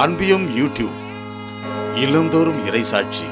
அன்பியும் YouTube இல்லந்தோறும் இறைசாட்சி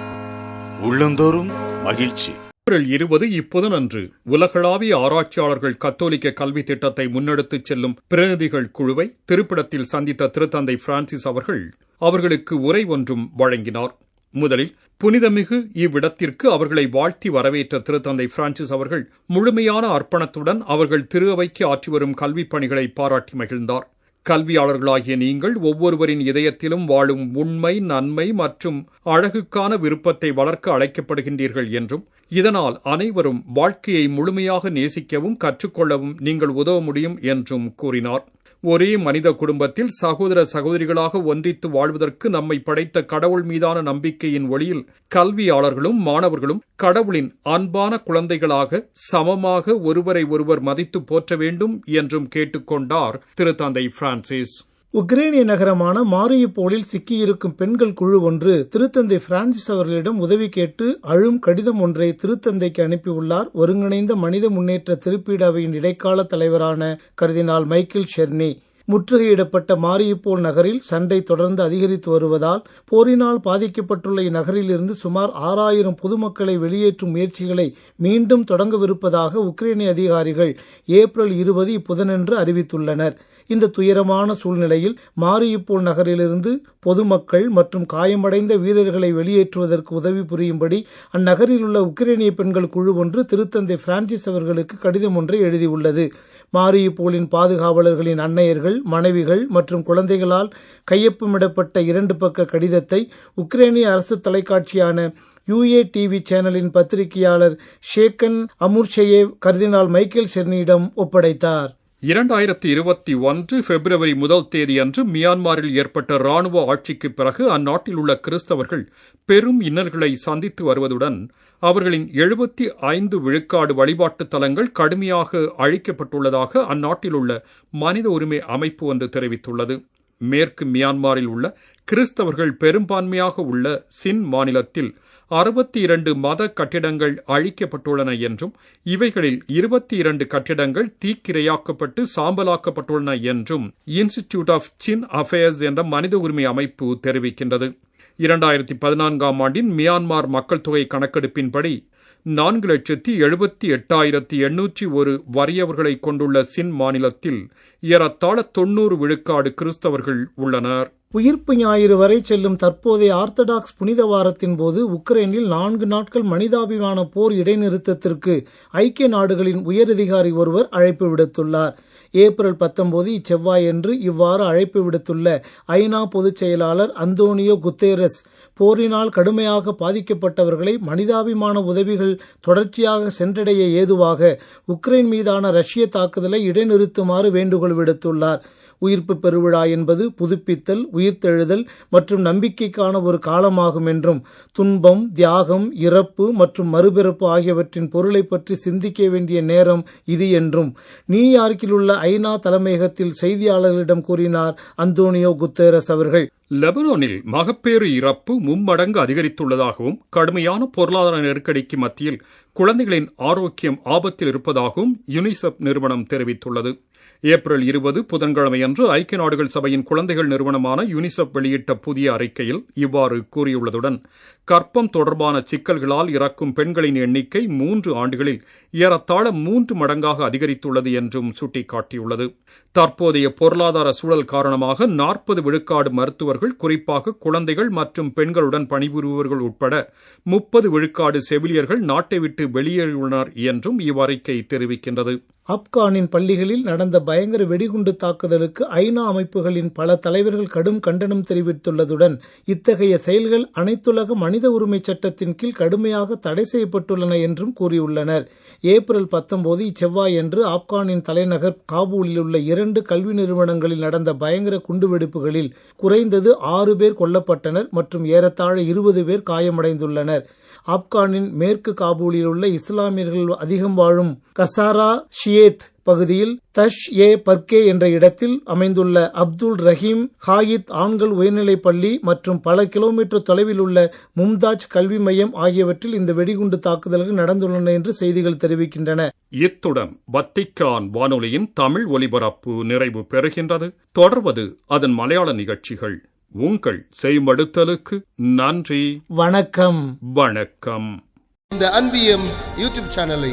உள்ளந்தோறும் மகிழ்ச்சி. ஏப்ரல் இருபது இப்போதனன்று உலகளாவிய ஆராய்ச்சியாளர்கள் கத்தோலிக்க கல்வி திட்டத்தை முன்னெடுத்துச் செல்லும் பிரதிநிதிகள் குழுவை திருப்பிடத்தில் சந்தித்த திருத்தந்தை பிரான்சிஸ் அவர்கள் அவர்களுக்கு உரை ஒன்றும் வழங்கினார். முதலில் புனிதமிகு இவ்விடத்திற்கு அவர்களை வாழ்த்தி வரவேற்ற திருத்தந்தை பிரான்சிஸ் அவர்கள் முழுமையான அர்ப்பணத்துடன் அவர்கள் திரு அவைக்கு ஆற்றி வரும் கல்விப் பணிகளை பாராட்டி மகிழ்ந்தார். கல்வியாளர்களாகிய நீங்கள் ஒவ்வொருவரின் இதயத்திலும் வாழும் உண்மை நன்மை மற்றும் அழகுக்கான விருப்பத்தை வளர்க்க அழைக்கப்படுகின்றீர்கள் என்றும் இதனால் அனைவரும் வாழ்க்கையை முழுமையாக நேசிக்கவும் கற்றுக்கொள்ளவும் நீங்கள் உதவ முடியும் என்றும் கூறினார். ஒரே மனித குடும்பத்தில் சகோதர சகோதரிகளாக ஒன்றித்து வாழ்வதற்கு நம்மை படைத்த கடவுள் மீதான நம்பிக்கையின் ஒளியில் கல்வியாளர்களும் மாணவர்களும் கடவுளின் அன்பான குழந்தைகளாக சமமாக ஒருவரை ஒருவர் மதித்து போற்ற வேண்டும் என்றும் கேட்டுக்கொண்டார் திருத்தந்தை பிரான்சிஸ். உக்ரைனிய நகரமான மாரியுப்போலில் சிக்கியிருக்கும் பெண்கள் குழு ஒன்று திருத்தந்தை பிரான்சிஸ் அவர்களிடம் உதவி கேட்டு அழும் கடிதம் ஒன்றை திருத்தந்தைக்கு அனுப்பியுள்ளார். ஒருங்கிணைந்த மனித முன்னேற்ற திருப்பீடாவையின் இடைக்கால தலைவரான கர்தினால் மைக்கேல் ஷெர்னி முற்றுகையிடப்பட்ட மாரியுப்போல் நகரில் சண்டை தொடர்ந்து அதிகரித்து வருவதால் போரினால் பாதிக்கப்பட்டுள்ள இந்நகரிலிருந்து சுமார் ஆறாயிரம் பொதுமக்களை வெளியேற்றும் முயற்சிகளை மீண்டும் தொடங்கவிருப்பதாக உக்ரைனிய அதிகாரிகள் ஏப்ரல் இருபது இப்புதனன்று அறிவித்துள்ளனர். இந்த துயரமான சூழ்நிலையில் மாரியுப்போல் நகரிலிருந்து பொதுமக்கள் மற்றும் காயமடைந்த வீரர்களை வெளியேற்றுவதற்கு உதவி புரியும்படி அந்நகரில் உள்ள உக்ரைனிய பெண்கள் குழு ஒன்று திருத்தந்தை பிரான்சிஸ் அவர்களுக்கு கடிதம் ஒன்றை எழுதியுள்ளது. மாரியுப்போலின் பாதுகாவலர்களின் அன்னையர்கள் மனைவிகள் மற்றும் குழந்தைகளால் கையொப்பமிடப்பட்ட இரண்டு பக்க கடிதத்தை உக்ரைனிய அரசு தொலைக்காட்சியான யுஏ டிவி சேனலின் பத்திரிகையாளர் ஷேக்கன் அமுர்ஷேயேவ் கர்தினால் மைக்கேல் ஷெர்னியிடம் ஒப்படைத்தார். இரண்டாயிரத்தி இருபத்தி ஒன்று பிப்ரவரி முதல் தேதியன்று மியான்மரில் ஏற்பட்ட ராணுவ ஆட்சிக்கு பிறகு அந்நாட்டில் உள்ள கிறிஸ்தவர்கள் பெரும் இன்னல்களை சந்தித்து வருவதுடன் அவர்களின் எழுபத்தி ஐந்து விழுக்காடு வழிபாட்டு தலங்கள் கடுமையாக அழிக்கப்பட்டுள்ளதாக அந்நாட்டில் உள்ள மனித உரிமை அமைப்பு ஒன்று தெரிவித்துள்ளது. மேற்கு மியான்மரில் உள்ள கிறிஸ்தவர்கள் பெரும்பான்மையாக உள்ள சின் மாநிலத்தில் அறுபத்தி இரண்டு மத கட்டிடங்கள் அழிக்கப்பட்டுள்ளன என்றும் இவைகளில் இருபத்தி இரண்டு கட்டிடங்கள் தீக்கிரையாக்கப்பட்டு சாம்பலாக்கப்பட்டுள்ளன என்றும் இன்ஸ்டிடியூட் ஆஃப் சின் அஃபேர்ஸ் என்ற மனித உரிமை அமைப்பு தெரிவிக்கின்றது. இரண்டாயிரத்தி பதினான்காம் ஆண்டின் மியான்மர் மக்கள் தொகை கணக்கெடுப்பின்படி நான்கு லட்சத்தி எழுபத்தி எட்டாயிரத்தி எண்ணூற்றி ஒரு வறியவர்களை கொண்டுள்ள சின் மாநிலத்தில் ஏறத்தாழ தொன்னூறு விழுக்காடு கிறிஸ்தவர்கள் உள்ளனர். உயிர்ப்பு ஞாயிறு வரை செல்லும் தற்போதைய ஆர்த்தடாக்ஸ் புனித வாரத்தின் போது உக்ரைனில் நான்கு நாட்கள் மனிதாபிமான போர் இடைநிறுத்தத்திற்கு ஐக்கிய நாடுகளின் உயரதிகாரி ஒருவர் அழைப்பு விடுத்துள்ளார். ஏப்ரல் பத்தொன்பது இச்செவ்வாயன்று இவ்வாறு அழைப்பு விடுத்துள்ள ஐநா பொதுச் செயலாளர் அந்தோனியோ குத்தேரஸ் போரினால் கடுமையாக பாதிக்கப்பட்டவர்களை மனிதாபிமான உதவிகள் தொடர்ச்சியாக சென்றடைய ஏதுவாக உக்ரைன் மீதான ரஷ்ய தாக்குதலை இடைநிறுத்துமாறு வேண்டுகோள் விடுத்துள்ளார். உயிர்ப்பு பெருவிழா என்பது புதுப்பித்தல் உயிர்த்தெழுதல் மற்றும் நம்பிக்கைக்கான ஒரு காலமாகும் என்றும் துன்பம் தியாகம் இறப்பு மற்றும் மறுபிறப்பு ஆகியவற்றின் பொருளை பற்றி சிந்திக்க வேண்டிய நேரம் இது என்றும் நியூயார்க்கில் உள்ள ஐநா தலைமையகத்தில் செய்தியாளர்களிடம் கூறினார் அந்தோனியோ குத்தேரஸ் அவர்கள். லெபனானில் மகப்பேறு இறப்பு மும்மடங்கு அதிகரித்துள்ளதாகவும் கடுமையான பொருளாதார நெருக்கடிக்கு மத்தியில் குழந்தைகளின் ஆரோக்கியம் ஆபத்தில் இருப்பதாகவும் யுனிசெப் நிறுவனம் தெரிவித்துள்ளது. ஏப்ரல் இருபது புதன்கிழமையன்று ஐக்கிய நாடுகள் சபையின் குழந்தைகள் நிறுவனமான யுனிசெப் வெளியிட்ட புதிய அறிக்கையில் இவ்வாறு கூறியுள்ளதுடன் கற்பம் தொடர்பான சிக்கல்களால் இறக்கும் பெண்களின் எண்ணிக்கை மூன்று ஆண்டுகளில் ஏறத்தாழ மூன்று மடங்காக அதிகரித்துள்ளது என்றும் சுட்டிக்காட்டியுள்ளது. தற்போதைய பொருளாதார சூழல் காரணமாக நாற்பது விழுக்காடு மருத்துவர்கள் குறிப்பாக குழந்தைகள் மற்றும் பெண்களுடன் பணிபுரிபவர்கள் உட்பட முப்பது விழுக்காடு செவிலியர்கள் நாட்டை விட்டு வெளியேறியுள்ளனர் என்றும் இவ்வறிக்கை தெரிவிக்கின்றது. ஆப்கானின் பள்ளிகளில் நடந்த பயங்கர வெடிகுண்டு தாக்குதலுக்கு ஐநா அமைப்புகளின் பல தலைவர்கள் கடும் கண்டனம் தெரிவித்துள்ளதுடன் இத்தகைய செயல்கள் அனைத்துலக மனித உரிமை சட்டத்தின் கீழ் கடுமையாக தடை செய்யப்பட்டுள்ளன என்றும் கூறியுள்ளனர். ஏப்ரல் பத்தொன்பது இச்செவ்வாயன்று ஆப்கானின் தலைநகர் காபூலில் உள்ள இரண்டு கல்வி நிறுவனங்களில் நடந்த பயங்கர குண்டுவெடிப்புகளில் குறைந்தது ஆறு பேர் கொல்லப்பட்டனர் மற்றும் ஏறத்தாழ இருபது பேர் காயமடைந்துள்ளனர். ஆப்கானின் மேற்கு காபூலில் உள்ள இஸ்லாமியர்கள் அதிகம் வாழும் கசாரா ஷியேத் பகுதியில் தஷ் ஏ பர்கே என்ற இடத்தில் அமைந்துள்ள அப்துல் ரஹீம் ஹாயித் ஆண்கள் உயர்நிலைப் பள்ளி மற்றும் பல கிலோமீட்டர் தொலைவில் உள்ள மும்தாஜ் கல்வி மையம் ஆகியவற்றில் இந்த வெடிகுண்டு தாக்குதல்கள் நடந்துள்ளன என்று செய்திகள் தெரிவிக்கின்றன. இத்துடன் வத்திக்கான் வானொலியின் தமிழ் ஒலிபரப்பு நிறைவு பெறுகின்றது. தொடர்வது அதன் மலையாள நிகழ்ச்சிகள். உங்கள் செய்மடுத்தலுக்கு நன்றி. வணக்கம். வணக்கம். இந்த அன்பியம் யூடியூப் சேனலை